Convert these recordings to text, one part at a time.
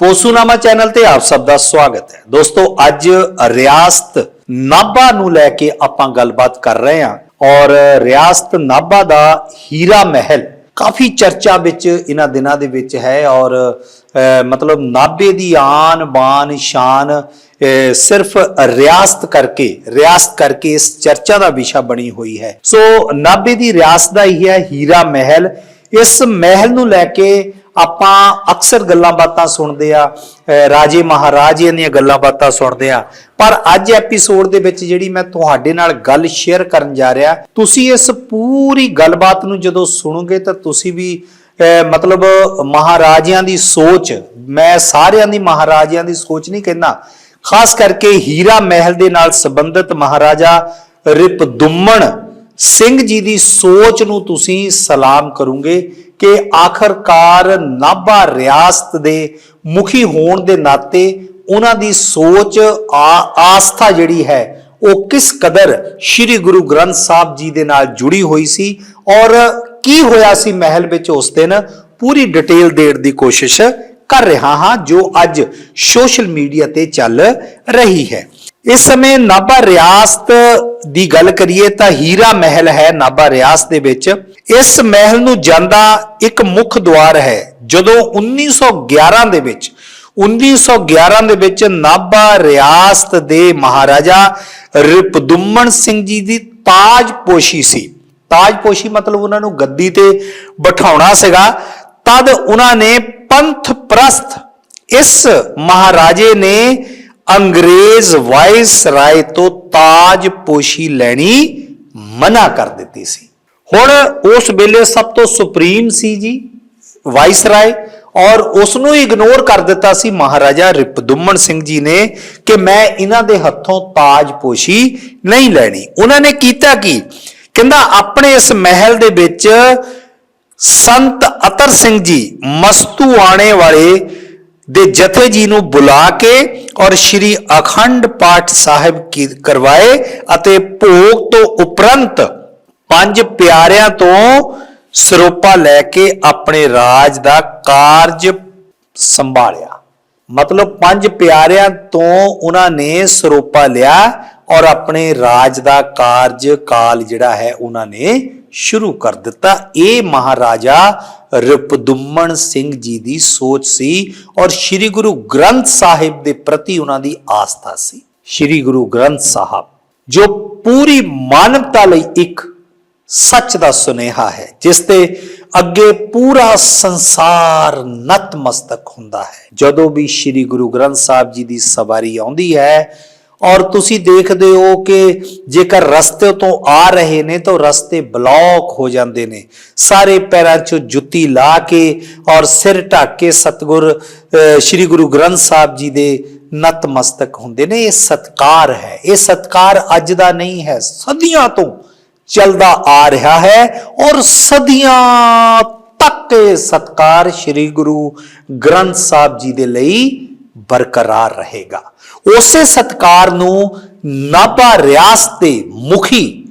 ਪੋਸੂਨਾਮਾ channel ਤੇ ਆਪ ਸਭ ਦਾ ਸਵਾਗਤ ਹੈ। ਦੋਸਤੋ, ਅੱਜ ਰਿਆਸਤ ਨਾਭਾ ਨੂੰ ਲੈ ਕੇ ਆਪਾਂ ਗੱਲਬਾਤ ਕਰ ਰਹੇ ਹਾਂ ਔਰ ਰਿਆਸਤ ਨਾਭਾ ਦਾ ਹੀਰਾ ਮਹਿਲ ਕਾਫੀ ਚਰਚਾ ਵਿੱਚ ਇਹਨਾਂ ਦਿਨਾਂ ਦੇ ਵਿੱਚ ਹੈ ਔਰ ਮਤਲਬ ਨਾਭੇ ਦੀ ਆਨ ਬਾਨ ਸ਼ਾਨ ਸਿਰਫ ਰਿਆਸਤ ਕਰਕੇ ਰਿਆਸਤ ਕਰਕੇ ਇਸ ਚਰਚਾ ਦਾ ਵਿਸ਼ਾ ਬਣੀ ਹੋਈ ਹੈ। ਸੋ ਨਾਭੇ ਦੀ ਰਿਆਸਤ ਦਾ ਹੀ ਹੈ ਹੀਰਾ ਮਹਿਲ। ਇਸ ਮਹਿਲ ਨੂੰ ਲੈ ਕੇ ਆਪਾਂ ਅਕਸਰ ਗੱਲਾਂ ਬਾਤਾਂ ਸੁਣਦੇ ਆ ਰਾਜੇ ਮਹਾਰਾਜਿਆਂ ਦੀਆਂ ਗੱਲਾਂ ਬਾਤਾਂ ਸੁਣਦੇ ਆ। ਪਰ ਅੱਜ ਐਪੀਸੋਡ ਦੇ ਵਿੱਚ ਜਿਹੜੀ ਮੈਂ ਤੁਹਾਡੇ ਨਾਲ ਗੱਲ ਸ਼ੇਅਰ ਕਰਨ ਜਾ ਰਿਹਾ, ਤੁਸੀਂ ਇਸ ਪੂਰੀ ਗੱਲਬਾਤ ਨੂੰ ਜਦੋਂ ਸੁਣੋਗੇ ਤਾਂ ਤੁਸੀਂ ਵੀ ਮਤਲਬ ਮਹਾਰਾਜਿਆਂ ਦੀ ਸੋਚ, ਮੈਂ ਸਾਰਿਆਂ ਦੀ ਮਹਾਰਾਜਿਆਂ ਦੀ ਸੋਚ ਨਹੀਂ ਕਹਿੰਦਾ, ਖਾਸ ਕਰਕੇ ਹੀਰਾ ਮਹਿਲ ਦੇ ਨਾਲ ਸੰਬੰਧਿਤ ਮਹਾਰਾਜਾ ਰਿਪਦੁੰਮਣ ਸਿੰਘ ਜੀ ਦੀ ਸੋਚ ਨੂੰ ਤੁਸੀਂ ਸਲਾਮ ਕਰੋਗੇ। ਕਿ ਆਖਰਕਾਰ ਨਾਭਾ ਰਿਆਸਤ ਦੇ ਮੁਖੀ ਹੋਣ ਦੇ ਨਾਤੇ ਉਹਨਾਂ ਦੀ ਸੋਚ, ਆ- ਆਸਥਾ ਜਿਹੜੀ ਹੈ, ਉਹ ਕਿਸ ਕਦਰ ਸ੍ਰੀ ਗੁਰੂ ਗ੍ਰੰਥ ਸਾਹਿਬ ਜੀ ਦੇ ਨਾਲ ਜੁੜੀ ਹੋਈ ਸੀ ਔਰ ਕੀ ਹੋਇਆ ਸੀ ਮਹਿਲ ਵਿੱਚ ਉਸ ਦਿਨ? ਪੂਰੀ ਡਿਟੇਲ ਦੇਣ ਦੀ ਕੋਸ਼ਿਸ਼ ਕਰ ਰਿਹਾ ਹਾਂ, ਜੋ ਅੱਜ ਸੋਸ਼ਲ ਮੀਡੀਆ ਤੇ ਚੱਲ ਰਹੀ ਹੈ। ਇਸ ਸਮੇਂ ਨਾਭਾ ਰਿਆਸਤ ਦੀ ਗੱਲ ਕਰੀਏ ਤਾਂ ਹੀਰਾ ਮਹਿਲ ਹੈ ਨਾਭਾ ਰਿਆਸਤ ਦੇ ਵਿੱਚ। ਇਸ ਮਹਿਲ ਨੂੰ ਜਾਂਦਾ ਇੱਕ ਮੁੱਖ ਦੁਆਰ ਹੈ। ਜਦੋਂ 1911 ਦੇ ਵਿੱਚ 1911 ਦੇ ਵਿੱਚ ਨਾਭਾ ਰਿਆਸਤ ਦੇ ਮਹਾਰਾਜਾ ਰਿਪਦੁਮਨ ਸਿੰਘ ਜੀ ਦੀ ਤਾਜਪੋਸ਼ੀ ਸੀ। ਤਾਜਪੋਸ਼ੀ ਮਤਲਬ ਉਹਨਾਂ ਨੂੰ ਗੱਦੀ ਤੇ ਬਿਠਾਉਣਾ ਸੀਗਾ। ਤਦ ਉਹਨਾਂ ਨੇ ਪੰਥ ਪ੍ਰਸਤ ਇਸ ਮਹਾਰਾਜੇ ਨੇ ਅੰਗਰੇਜ਼ ਵਾਇਸ ਰਾਏ ਤੋਂ ਤਾਜ ਪੋਸ਼ੀ ਲੈਣੀ ਮਨਾ ਕਰ ਦਿੱਤੀ ਸੀ। ਹੁਣ ਉਸ ਵੇਲੇ ਸਭ ਤੋਂ ਸੁਪਰੀਮ ਸੀ ਜੀ ਵਾਇਸ ਰਾਏ ਔਰ ਉਸ ਨੂੰ ਇਗਨੋਰ ਕਰ ਦਿੱਤਾ ਸੀ ਮਹਾਰਾਜਾ ਰਿਪਦੁਮਨ ਸਿੰਘ ਜੀ ਨੇ ਕਿ ਮੈਂ ਇਹਨਾਂ ਦੇ ਹੱਥੋਂ ਤਾਜ ਪੋਸ਼ੀ ਨਹੀਂ ਲੈਣੀ। ਉਹਨਾਂ ਨੇ ਕੀਤਾ ਕੀ? ਕਹਿੰਦਾ, ਆਪਣੇ ਇਸ ਮਹਿਲ ਦੇ ਵਿੱਚ ਸੰਤ ਅਤਰ ਸਿੰਘ ਜੀ ਮਸਤੂਆਣੇ ਵਾਲੇ ਦੇ ਜਥੇ ਜੀ ਨੂੰ ਬੁਲਾ ਕੇ ਔਰ ਸ਼੍ਰੀ ਅਖੰਡ ਪਾਠ ਸਾਹਿਬ ਕਰਵਾਏ ਅਤੇ ਭੋਗ ਤੋਂ ਉਪਰੰਤ ਪੰਜ ਪਿਆਰਿਆਂ ਤੋਂ ਸਰੋਪਾ ਲੈ ਕੇ ਆਪਣੇ ਰਾਜ ਦਾ ਕਾਰਜ ਸੰਭਾਲਿਆ। ਮਤਲਬ ਪੰਜ ਪਿਆਰਿਆਂ ਤੋਂ ਉਹਨਾਂ ਨੇ ਸਰੋਪਾ ਲਿਆ ਔਰ ਆਪਣੇ ਰਾਜ ਦਾ ਕਾਰਜ ਕਾਲ ਜਿਹੜਾ ਹੈ ਉਹਨਾਂ ਨੇ ਸ਼ੁਰੂ ਕਰ ਦਿੱਤਾ। ਇਹ ਮਹਾਰਾਜਾ ਰਿਪਦੁੰਮਣ ਸਿੰਘ ਜੀ ਦੀ ਸੋਚ ਸੀ ਔਰ ਸ੍ਰੀ ਗੁਰੂ ਗ੍ਰੰਥ ਸਾਹਿਬ ਦੇ ਪ੍ਰਤੀ ਉਹਨਾਂ ਦੀ ਆਸਥਾ ਸੀ। ਸ੍ਰੀ ਗੁਰੂ ਗ੍ਰੰਥ ਸਾਹਿਬ, ਜੋ ਪੂਰੀ ਮਾਨਵਤਾ ਲਈ ਇੱਕ ਸੱਚ ਦਾ ਸੁਨੇਹਾ ਹੈ, ਜਿਸ ਤੇ ਅੱਗੇ ਪੂਰਾ ਸੰਸਾਰ ਨਤਮਸਤਕ ਹੁੰਦਾ ਹੈ। ਜਦੋਂ ਵੀ ਸ੍ਰੀ ਗੁਰੂ ਗ੍ਰੰਥ ਸਾਹਿਬ ਜੀ ਦੀ ਸਵਾਰੀ ਆਉਂਦੀ ਹੈ ਔਰ ਤੁਸੀਂ ਦੇਖਦੇ ਹੋ ਕਿ ਜੇਕਰ ਰਸਤੇ ਤੋਂ ਆ ਰਹੇ ਨੇ ਤਾਂ ਰਸਤੇ ਬਲੌਕ ਹੋ ਜਾਂਦੇ ਨੇ। ਸਾਰੇ ਪੈਰਾਂ 'ਚੋਂ ਜੁੱਤੀ ਲਾ ਕੇ ਔਰ ਸਿਰ ਢੱਕ ਕੇ ਸਤਗੁਰ ਸ੍ਰੀ ਗੁਰੂ ਗ੍ਰੰਥ ਸਾਹਿਬ ਜੀ ਦੇ ਨਤਮਸਤਕ ਹੁੰਦੇ ਨੇ। ਇਹ ਸਤਕਾਰ ਹੈ। ਇਹ ਸਤਕਾਰ ਅੱਜ ਦਾ ਨਹੀਂ ਹੈ। ਸਦੀਆਂ ਤੋਂ ਚੱਲਦਾ ਆ ਰਿਹਾ ਹੈ ਔਰ ਸਦੀਆਂ ਤੱਕ ਇਹ ਸਤਕਾਰ ਸ੍ਰੀ ਗੁਰੂ ਗ੍ਰੰਥ ਸਾਹਿਬ ਜੀ ਦੇ ਲਈ ਬਰਕਰਾਰ ਰਹੇਗਾ। ਉਸੇ ਸਤਕਾਰ ਨੂੰ ਨਾਭਾ ਰਿਆਸਤ ਦੇ ਮੁਖੀ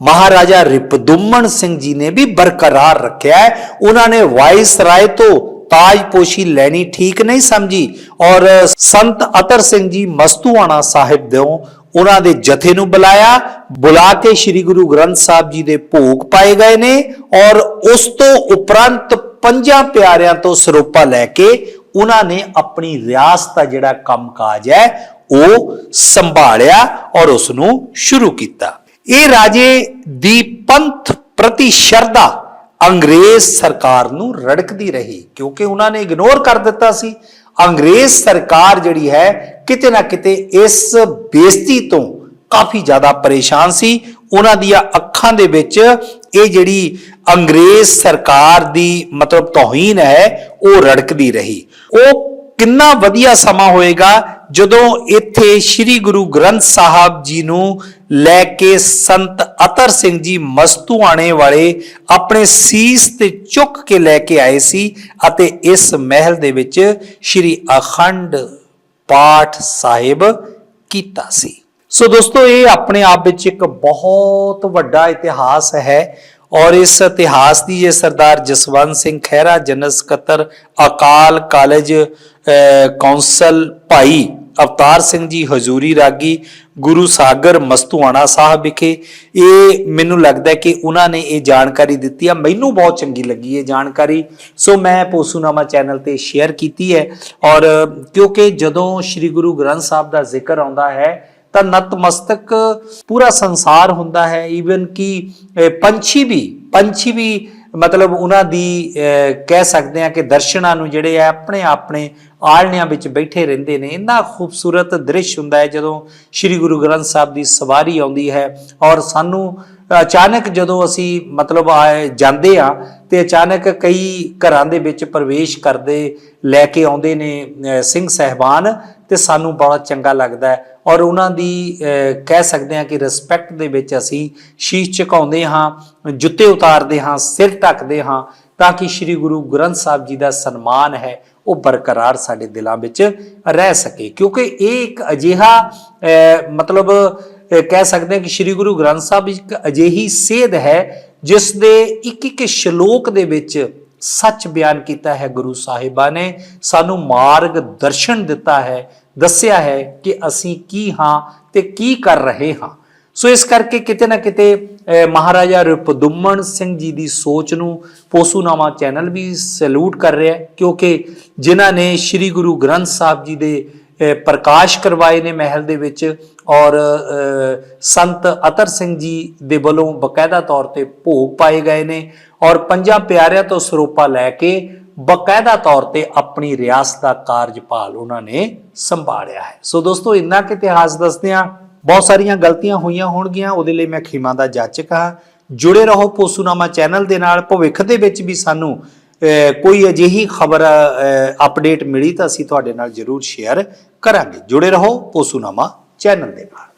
ਮਹਾਰਾਜਾ ਰਿਪਦੁੰਮਣ ਸਿੰਘ ਜੀ ਨੇ ਵੀ ਬਰਕਰਾਰ ਰੱਖਿਆ ਉਹਨਾਂ ਨੇ ਵਾਇਸ ਰਾਏ ਤੋਂ ਤਾਜਪੋਸ਼ੀ ਲੈਣੀ ਠੀਕ ਨਹੀਂ ਸਮਝੀ ਔਰ ਸੰਤ ਅਤਰ ਸਿੰਘ ਜੀ ਮਸਤੂਆਣਾ ਸਾਹਿਬ ਦੇ ਉਹਨਾਂ ਦੇ ਜਥੇ ਨੂੰ ਬੁਲਾਇਆ। ਬੁਲਾ ਕੇ ਸ੍ਰੀ ਗੁਰੂ ਗ੍ਰੰਥ ਸਾਹਿਬ ਜੀ ਦੇ ਭੋਗ ਪਾਏ ਗਏ ਨੇ ਔਰ ਉਸ ਤੋਂ ਉਪਰੰਤ ਪੰਜਾਂ ਪਿਆਰਿਆਂ ਤੋਂ ਸਰੋਪਾ ਲੈ ਕੇ ਉਹਨਾਂ ਨੇ ਆਪਣੀ ਰਿਆਸਤ ਦਾ ਜਿਹੜਾ ਕੰਮਕਾਜ ਹੈ, ਉਹ ਸੰਭਾਲਿਆ ਔਰ ਉਸ ਨੂੰ ਸ਼ੁਰੂ ਕੀਤਾ। ਇਹ ਰਾਜੇ ਦੀ ਪੰਥ ਪ੍ਰਤੀ ਸ਼ਰਧਾ ਅੰਗਰੇਜ਼ ਸਰਕਾਰ ਨੂੰ ਰੜਕਦੀ ਰਹੀ, ਕਿਉਂਕਿ ਉਹਨਾਂ ਨੇ ਇਗਨੋਰ ਕਰ ਦਿੱਤਾ ਸੀ। ਅੰਗਰੇਜ਼ ਸਰਕਾਰ ਜਿਹੜੀ ਹੈ, ਕਿਤੇ ਨਾ ਕਿਤੇ ਇਸ ਬੇਇੱਜ਼ਤੀ ਤੋਂ ਕਾਫੀ ਜ਼ਿਆਦਾ ਪਰੇਸ਼ਾਨ ਸੀ। ਉਹਨਾਂ ਦੀਆਂ ਅੱਖਾਂ ਦੇ ਵਿੱਚ ਇਹ ਜਿਹੜੀ ਅੰਗਰੇਜ਼ ਸਰਕਾਰ ਦੀ ਮਤਲਬ ਤੋਹੀਨ ਹੈ, ਉਹ ਰੜਕਦੀ ਰਹੀ। ਉਹ ਕਿੰਨਾ ਵਧੀਆ ਸਮਾਂ ਹੋਏਗਾ ਜਦੋਂ ਇੱਥੇ ਸ੍ਰੀ ਗੁਰੂ ਗ੍ਰੰਥ ਸਾਹਿਬ ਜੀ ਨੂੰ ਲੈ ਕੇ ਸੰਤ ਅਤਰ ਸਿੰਘ ਜੀ ਮਸਤੂ ਆਣੇ ਵਾਲੇ ਆਪਣੇ ਸੀਸ ਤੇ ਚੁੱਕ ਕੇ ਲੈ ਕੇ ਆਏ ਸੀ ਅਤੇ ਇਸ ਮਹਿਲ ਦੇ ਵਿੱਚ ਸ੍ਰੀ ਅਖੰਡ ਪਾਠ ਸਾਹਿਬ ਕੀਤਾ ਸੀ। ਸੋ ਦੋਸਤੋ ਇਹ ਆਪਣੇ ਆਪ ਵਿੱਚ ਇੱਕ ਬਹੁਤ ਵੱਡਾ ਇਤਿਹਾਸ ਹੈ ਔਰ ਇਸ ਇਤਿਹਾਸ ਦੀ ਇਹ ਸਰਦਾਰ ਜਸਵੰਤ ਸਿੰਘ ਖਹਿਰਾ ਜਨਰਲ ਸਕੱਤਰ ਅਕਾਲ ਕਾਲਜ ਕੌਂਸਲ ਭਾਈ ਅਵਤਾਰ ਸਿੰਘ ਜੀ ਹਜ਼ੂਰੀ ਰਾਗੀ ਗੁਰੂ ਸਾਗਰ ਮਸਤੂਆਣਾ ਸਾਹਿਬ ਵਿਖੇ ਇਹ ਮੈਨੂੰ ਲੱਗਦਾ ਕਿ ਉਹਨਾਂ ਨੇ ਇਹ ਜਾਣਕਾਰੀ ਦਿੱਤੀ ਆ ਮੈਨੂੰ ਬਹੁਤ ਚੰਗੀ ਲੱਗੀ ਇਹ ਜਾਣਕਾਰੀ ਸੋ ਮੈਂ ਪੋਸੂਨਾਮਾ ਚੈਨਲ ਤੇ ਸ਼ੇਅਰ ਕੀਤੀ ਹੈ ਔਰ ਕਿਉਂਕਿ ਜਦੋਂ ਸ੍ਰੀ ਗੁਰੂ ਗ੍ਰੰਥ ਸਾਹਿਬ ਦਾ ਜ਼ਿਕਰ ਆਉਂਦਾ ਹੈ ਤਾਂ ਨਤਮਸਤਕ ਪੂਰਾ ਸੰਸਾਰ ਹੁੰਦਾ ਹੈ। ਈਵਨ ਕਿ ਪੰਛੀ ਵੀ ਪੰਛੀ ਵੀ ਮਤਲਬ ਉਹਨਾਂ ਦੀ ਕਹਿ ਸਕਦੇ ਆ ਕਿ ਦਰਸ਼ਨਾਂ ਨੂੰ ਜਿਹੜੇ ਆ ਆਪਣੇ ਆਪਣੇ ਆਲਣਿਆਂ ਵਿੱਚ ਬੈਠੇ ਰਹਿੰਦੇ ਨੇ। ਇੰਨਾ ਖੂਬਸੂਰਤ ਦ੍ਰਿਸ਼ ਹੁੰਦਾ ਹੈ ਜਦੋਂ ਸ੍ਰੀ ਗੁਰੂ ਗ੍ਰੰਥ ਸਾਹਿਬ ਦੀ ਸਵਾਰੀ ਆਉਂਦੀ ਹੈ ਔਰ ਸਾਨੂੰ ਅਚਾਨਕ ਜਦੋਂ ਅਸੀਂ ਮਤਲਬ ਆਏ ਜਾਂਦੇ ਆ ਤੇ ਅਚਾਨਕ ਕਈ ਘਰਾਂ ਦੇ ਵਿੱਚ ਪ੍ਰਵੇਸ਼ ਕਰਦੇ, ਲੈ ਕੇ ਆਉਂਦੇ ਨੇ ਸਿੰਘ ਸਹਿਬਾਨ ਤੇ ਸਾਨੂੰ ਬੜਾ ਚੰਗਾ ਲੱਗਦਾ ਹੈ। ਔਰ ਉਹਨਾਂ ਦੀ ਕਹਿ ਸਕਦੇ ਹਾਂ ਕਿ ਰਿਸਪੈਕਟ ਦੇ ਵਿੱਚ ਅਸੀਂ ਸ਼ੀਸ਼ ਝੁਕਾਉਂਦੇ ਹਾਂ, ਜੁੱਤੇ ਉਤਾਰਦੇ ਹਾਂ, ਸਿਰ ਢੱਕਦੇ ਹਾਂ ਤਾਂ ਕਿ ਸ੍ਰੀ ਗੁਰੂ ਗ੍ਰੰਥ ਸਾਹਿਬ ਜੀ ਦਾ ਸਨਮਾਨ ਹੈ, ਉਹ ਬਰਕਰਾਰ ਸਾਡੇ ਦਿਲਾਂ ਵਿੱਚ ਰਹਿ ਸਕੇ। ਕਿਉਂਕਿ ਇਹ ਇੱਕ ਅਜਿਹਾ ਮਤਲਬ ਕਹਿ ਸਕਦੇ ਹਾਂ ਕਿ ਸ੍ਰੀ ਗੁਰੂ ਗ੍ਰੰਥ ਸਾਹਿਬ ਇੱਕ ਅਜਿਹੀ ਸੇਧ ਹੈ, ਜਿਸ ਦੇ ਇੱਕ ਇੱਕ ਸ਼ਲੋਕ ਦੇ ਵਿੱਚ ਸੱਚ ਬਿਆਨ ਕੀਤਾ ਹੈ ਗੁਰੂ ਸਾਹਿਬਾਂ ਨੇ, ਸਾਨੂੰ ਮਾਰਗ ਦਰਸ਼ਨ ਦਿੱਤਾ ਹੈ ਦੱਸਿਆ ਹੈ ਕਿ ਅਸੀਂ ਕੀ ਹਾਂ ਤੇ ਕੀ ਕਰ ਰਹੇ ਹਾਂ। ਸੋ ਇਸ ਕਰਕੇ ਕਿਤੇ ਨਾ ਕਿਤੇ ਮਹਾਰਾਜਾ ਰਿਪਦੁਮਨ ਸਿੰਘ ਜੀ ਦੀ ਸੋਚ ਨੂੰ ਪੋਸੂਨਾਮਾ ਚੈਨਲ ਵੀ ਸੈਲੂਟ ਕਰ ਰਿਹਾ ਹੈ ਕਿਉਂਕਿ ਜਿਨ੍ਹਾਂ ਨੇ ਸ੍ਰੀ ਗੁਰੂ ਗ੍ਰੰਥ ਸਾਹਿਬ ਜੀ ਦੇ ਪ੍ਰਕਾਸ਼ ਕਰਵਾਏ ਨੇ ਮਹਿਲ ਦੇ ਵਿੱਚ ਔਰ ਅਹ, ਸੰਤ ਅਤਰ ਸਿੰਘ ਜੀ ਦੇ ਵੱਲੋਂ ਬਕਾਇਦਾ ਤੌਰ ਤੇ ਭੋਗ ਪਾਏ ਗਏ ਨੇ ਔਰ ਪੰਜਾਂ ਪਿਆਰਿਆਂ ਤੋਂ ਸਰੂਪਾ ਲੈ ਕੇ ਬਕਾਇਦਾ ਤੌਰ ਤੇ ਆਪਣੀ ਰਿਆਸਤ ਦਾ ਕਾਰਜਭਾਲ ਉਹਨਾਂ ਨੇ ਸੰਭਾਲਿਆ ਹੈ। ਸੋ ਦੋਸਤੋ, ਇੰਨਾ ਕਿ ਇਤਿਹਾਸ ਦੱਸਦੇ ਹਾਂ। ਬਹੁਤ ਸਾਰੀਆਂ ਗਲਤੀਆਂ ਹੋਈਆਂ ਹੋਣਗੀਆਂ, ਉਹਦੇ ਲਈ ਮੈਂ ਖਿਮਾ ਦਾ ਜਾਚਕ ਹਾਂ। ਜੁੜੇ ਰਹੋ ਪੋਸੂਨਾਮਾ ਚੈਨਲ ਦੇ ਨਾਲ। ਭਵਿੱਖ ਦੇ ਵਿੱਚ ਵੀ ਸਾਨੂੰ ਕੋਈ ਅਜਿਹੀ ਖਬਰ ਅਪਡੇਟ ਮਿਲੀ ਤਾਂ ਅਸੀਂ ਤੁਹਾਡੇ ਨਾਲ ਜ਼ਰੂਰ ਸ਼ੇਅਰ ਕਰਾਂਗੇ। ਜੁੜੇ ਰਹੋ ਪੋਸੂਨਾਮਾ ਚੈਨਲ ਦੇ ਨਾਲ।